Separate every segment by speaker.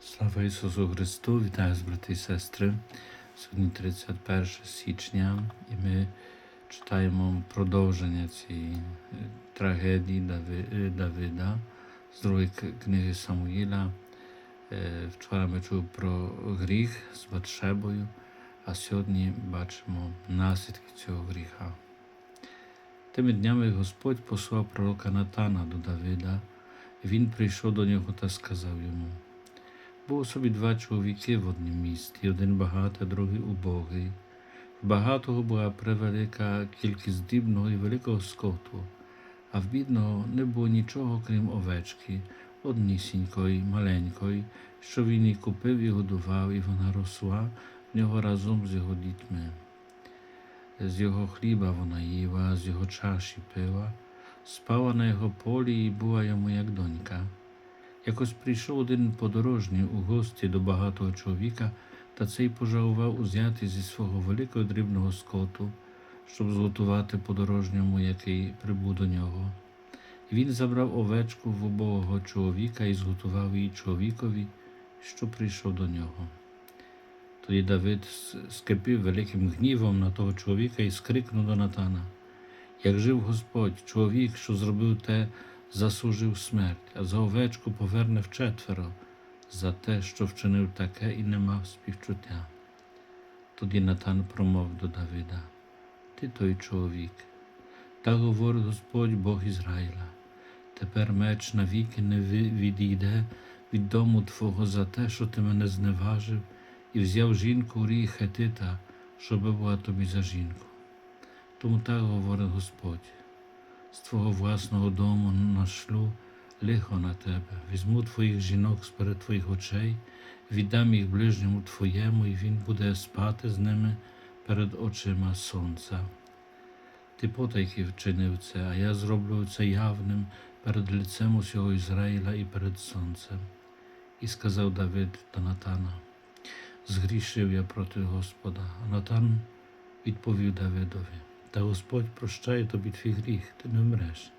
Speaker 1: Слава Ісусу Христу! Вітаю вас, брати і сестри. Сьогодні 31 січня, і ми читаємо продовження цієї е, трагедії е, Давида з другої книги Самуїла. Е, Вчора ми чули про гріх з Батшебою, а сьогодні бачимо наслідки цього гріха. Тими днями Господь послав пророка Натана до Давида. Він прийшов до нього та сказав йому. Було собі два чоловіки в однім місті, один багатий, другий убогий. В багатого була превелика кількість дрібного і великого скоту, а в бідного не було нічого, крім овечки, однісінької, маленької, що він і купив і годував, і вона росла в нього разом з його дітьми. З його хліба вона їла, з його чаші пила, спала на його полі і була йому як донька. Якось прийшов один подорожній у гості до багатого чоловіка, та цей пожалував узяти зі свого великого дрібного скоту, щоб зготувати подорожньому, який прибув до нього. Він забрав овечку в убогого чоловіка і зготував її чоловікові, що прийшов до нього. Тоді Давид скипів великим гнівом на того чоловіка і скрикнув до Натана. Як жив Господь, чоловік, що зробив те, заслужив смерть, а за овечку поверне вчетверо за те, що вчинив таке і не мав співчуття. Тоді Натан промовив до Давида: Ти той чоловік. Так говорить Господь Бог Ізраїля. Тепер меч навіки не відійде від дому Твого за те, що ти мене зневажив, і взяв жінку Урії Хетита, щоб була тобі за жінку. Тому так говорить Господь з твого власного дому нашлю лихо на тебе, візьму твоїх жінок сперед твоїх очей, віддам їх ближньому твоєму, і він буде спати з ними перед очима сонця. Ти потайки вчинив це, а я зроблю це явним перед лицем усього Ізраїля і перед сонцем. І сказав Давид до Натана: Згрішив я проти Господа. А Натан відповів Давидові. Та Господь прощає тобі твій гріх, ти не вмреш.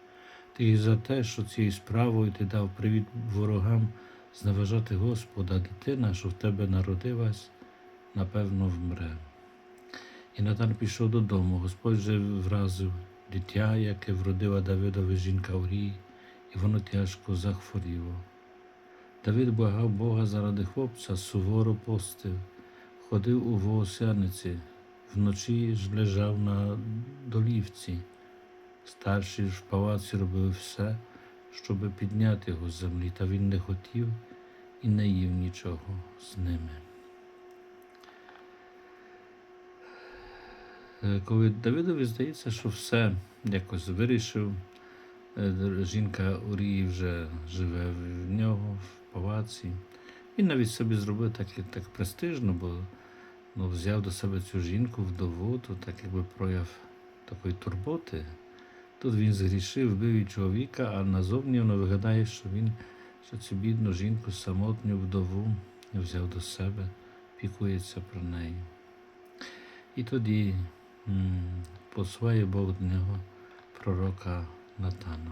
Speaker 1: Ти і за те, що цією справою ти дав привід ворогам зневажати Господа, дитина, що в тебе народилась, напевно, вмре. І Натан пішов додому. Господь же вразив дитя, яке вродила Давидові жінка Урій, і воно тяжко захворіло. Давид благав Бога заради хлопця, суворо постив, ходив у воосяниці, вночі ж лежав на долівці. Старші ж в палаці робили все, щоб підняти його з землі, та він не хотів і не їв нічого з ними. Е, Коли Давидові здається, що все якось вирішив, е, жінка Урії вже живе в нього в палаці. Він навіть собі зробив так, так престижно, бо ну, взяв до себе цю жінку вдову, то так якби прояв такої турботи. Тут він згрішив, вбив і чоловіка, а назовні воно виглядає, що він що цю бідну жінку, самотню вдову взяв до себе, пікується про неї. І тоді посває Бог до нього пророка Натана.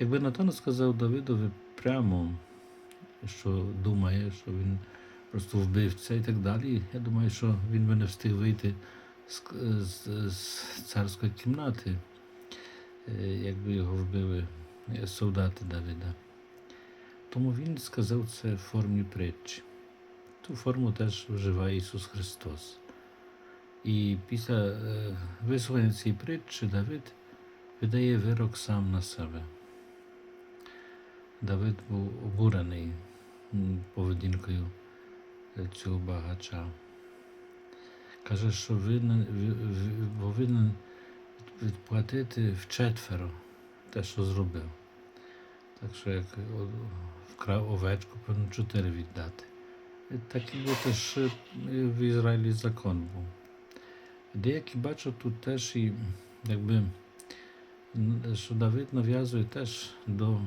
Speaker 1: Якби Натан сказав Давидові прямо, що думає, що він просто вбивця і так далі, я думаю, що він би не встиг вийти з, з, з царської кімнати, е, якби його вбили е, солдати Давида. Тому він сказав це в формі притчі. Ту форму теж вживає Ісус Христос. І після е, висловлення цієї притчі Давид видає вирок сам на себе. Давид був обурений поведінкою цього багача. Каже, що винен, ви- ви- повинен відплатити вчетверо те, що зробив. Так що як вкрав овечку, повинен чотири віддати. І так і був теж в Ізраїлі закон був. Деякі бачу тут теж і якби що Давид нав'язує теж до,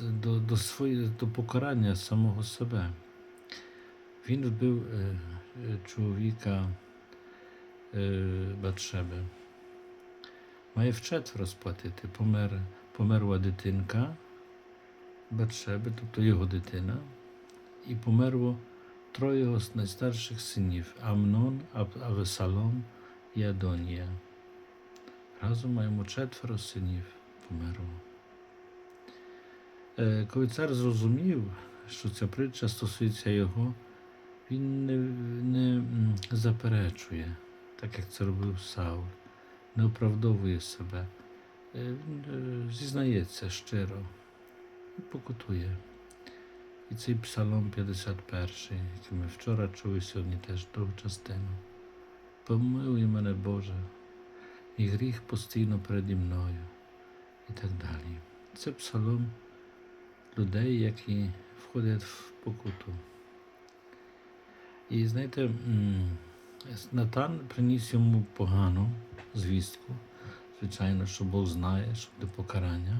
Speaker 1: до, до, свої, до покарання самого себе. Він вбив е, е, чоловіка е, Батшеби. Має вчетверо сплатити. Помер, померла дитинка Батшеби, тобто його дитина, і померло троє його найстарших синів Амнон, Авесалом і Адонія. Разом маємо четверо синів померло. Коли цар зрозумів, що ця притча стосується його, він не, не заперечує, так як це робив Саул, не оправдовує себе. Е, Він е, зізнається щиро і покутує. І цей псалом 51, який ми вчора чули сьогодні теж другу частину. Помилуй мене, Боже, і гріх постійно переді мною і так далі. Це псалом людей, які входять в покуту. І знаєте, Натан приніс йому погану звістку. Звичайно, що Бог знає, що буде покарання,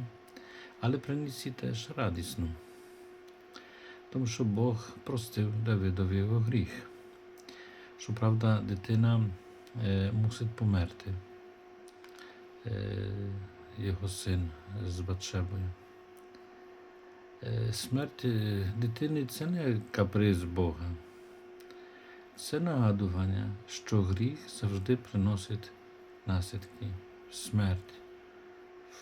Speaker 1: але приніс і теж радісну. Тому що Бог простив Давидові його гріх. Щоправда, дитина е, мусить померти, е, його син з Батшебою. Е, Смерть е, дитини це не каприз Бога. Це нагадування, що гріх завжди приносить наслідки, смерть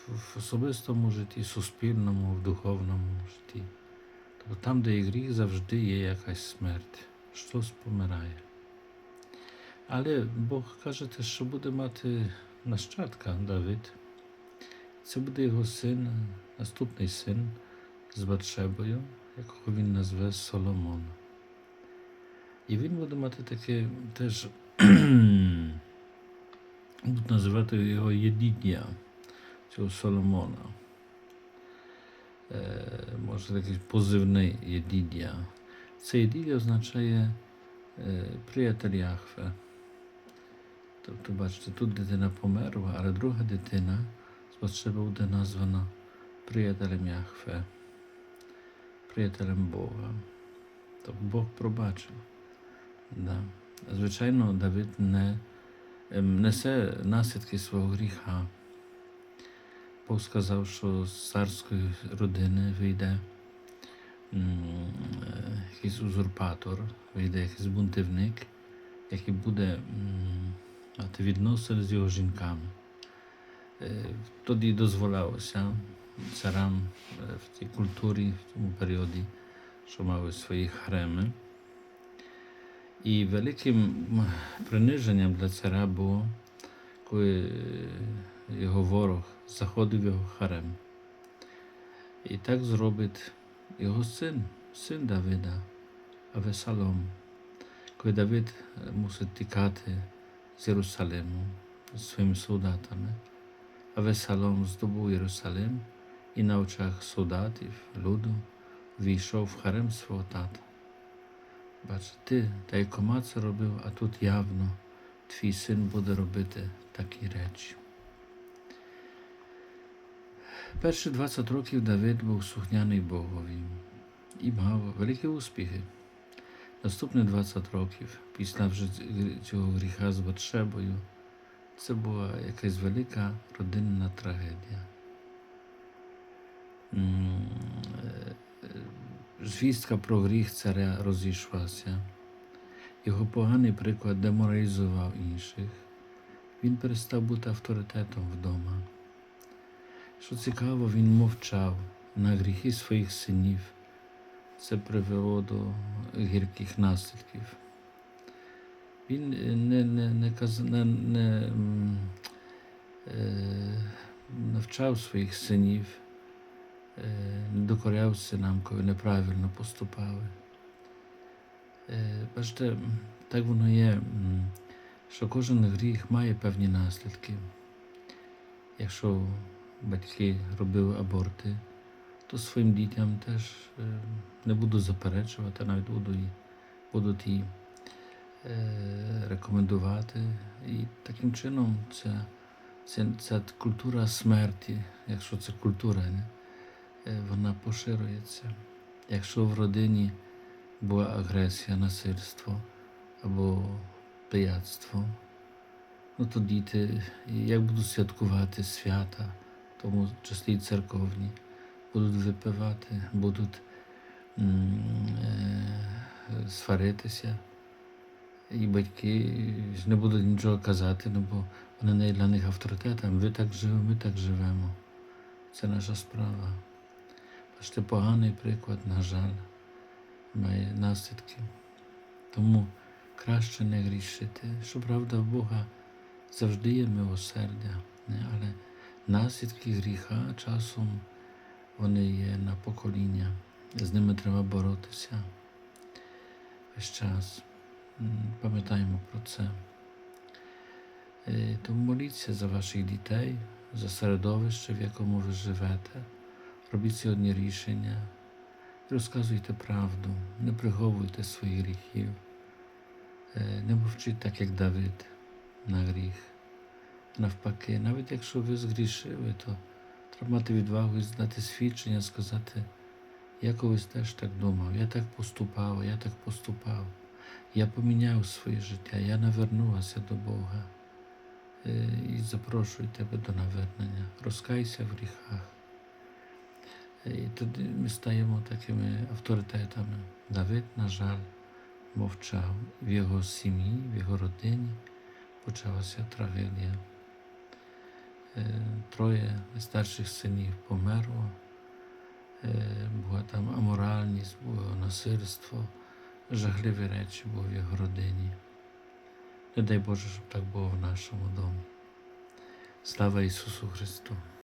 Speaker 1: в, особистому житті, суспільному, в духовному житті. Тобто там, де є гріх, завжди є якась смерть, щось помирає. Але Бог каже, що буде мати нащадка Давид. Це буде його син, наступний син з Батшебою, якого він назве Соломон. І він буде мати таке теж будуть називати його єдідня, цього Соломона. Е, може якийсь позивний єдідня. Це єдідня означає е, приятель Яхве. Тобто, бачите, тут дитина померла, але друга дитина з Батшеби буде названа приятелем Яхве, приятелем Бога. Тобто Бог пробачив. Да. Звичайно, Давид не ем, несе наслідки свого гріха. Бог сказав, що з царської родини вийде е, якийсь узурпатор, вийде якийсь бунтівник, який буде мати відносини з його жінками. Е, Тоді дозволялося царам е, в тій культурі, в тому періоді, що мали свої хреми. І великим приниженням для царя було, коли е, його ворог заходив в його харем. І так зробить його син, син Давида, Авесалом. Коли Давид е, мусить тікати з Єрусалиму зі своїми солдатами, Авесалом здобув Єрусалим і на очах солдатів, люду, війшов в харем свого тата. Бач, ти та й це робив, а тут явно твій син буде робити такі речі. Перші 20 років Давид був слухняний Богові і мав великі успіхи. Наступні 20 років, після вже цього гріха з Батшебою, це була якась велика родинна трагедія. Звістка про гріх царя розійшлася. Його поганий приклад деморалізував інших. Він перестав бути авторитетом вдома. Що цікаво, він мовчав на гріхи своїх синів. Це привело до гірких наслідків. Він е, не, не, не, каз... не, не е, навчав своїх синів, не докоряв синам, коли неправильно поступали. Е, бачите, так воно є, що кожен гріх має певні наслідки. Якщо батьки робили аборти, то своїм дітям теж е, не буду заперечувати, навіть буду і, будуть і е, рекомендувати. І таким чином ця, ця, ця культура смерті, якщо це культура, не, вона поширюється. Якщо в родині була агресія, насильство або пияцтво, ну то діти як будуть святкувати свята, в тому числі і церковні, будуть випивати, будуть е, сваритися. І батьки не будуть нічого казати, ну бо вони не є для них авторитетом. Ви так живемо, ми так живемо. Це наша справа. Бачите, поганий приклад, на жаль, має наслідки. Тому краще не грішити. Щоправда, в Бога завжди є милосердя, але наслідки гріха часом вони є на покоління. З ними треба боротися весь час. Пам'ятаємо про це. Е, Тому моліться за ваших дітей, за середовище, в якому ви живете. Робіть сьогодні рішення, розказуйте правду, не приховуйте своїх гріхів, Е, не мовчіть так, як Давид на гріх. Навпаки, навіть якщо ви згрішили, то треба мати відвагу і здати свідчення, сказати, я колись теж так думав, я так поступав, я так поступав. Я поміняв своє життя, я навернулася до Бога Е, і запрошую тебе до навернення. Розкайся в гріхах. І тоді ми стаємо такими авторитетами. Давид, на жаль, мовчав. В його сім'ї, в його родині почалася трагедія. Е, Троє старших синів померло, Е, була там аморальність, було насильство, жахливі речі були в його родині. Не дай Боже, щоб так було в нашому домі. Слава Ісусу Христу!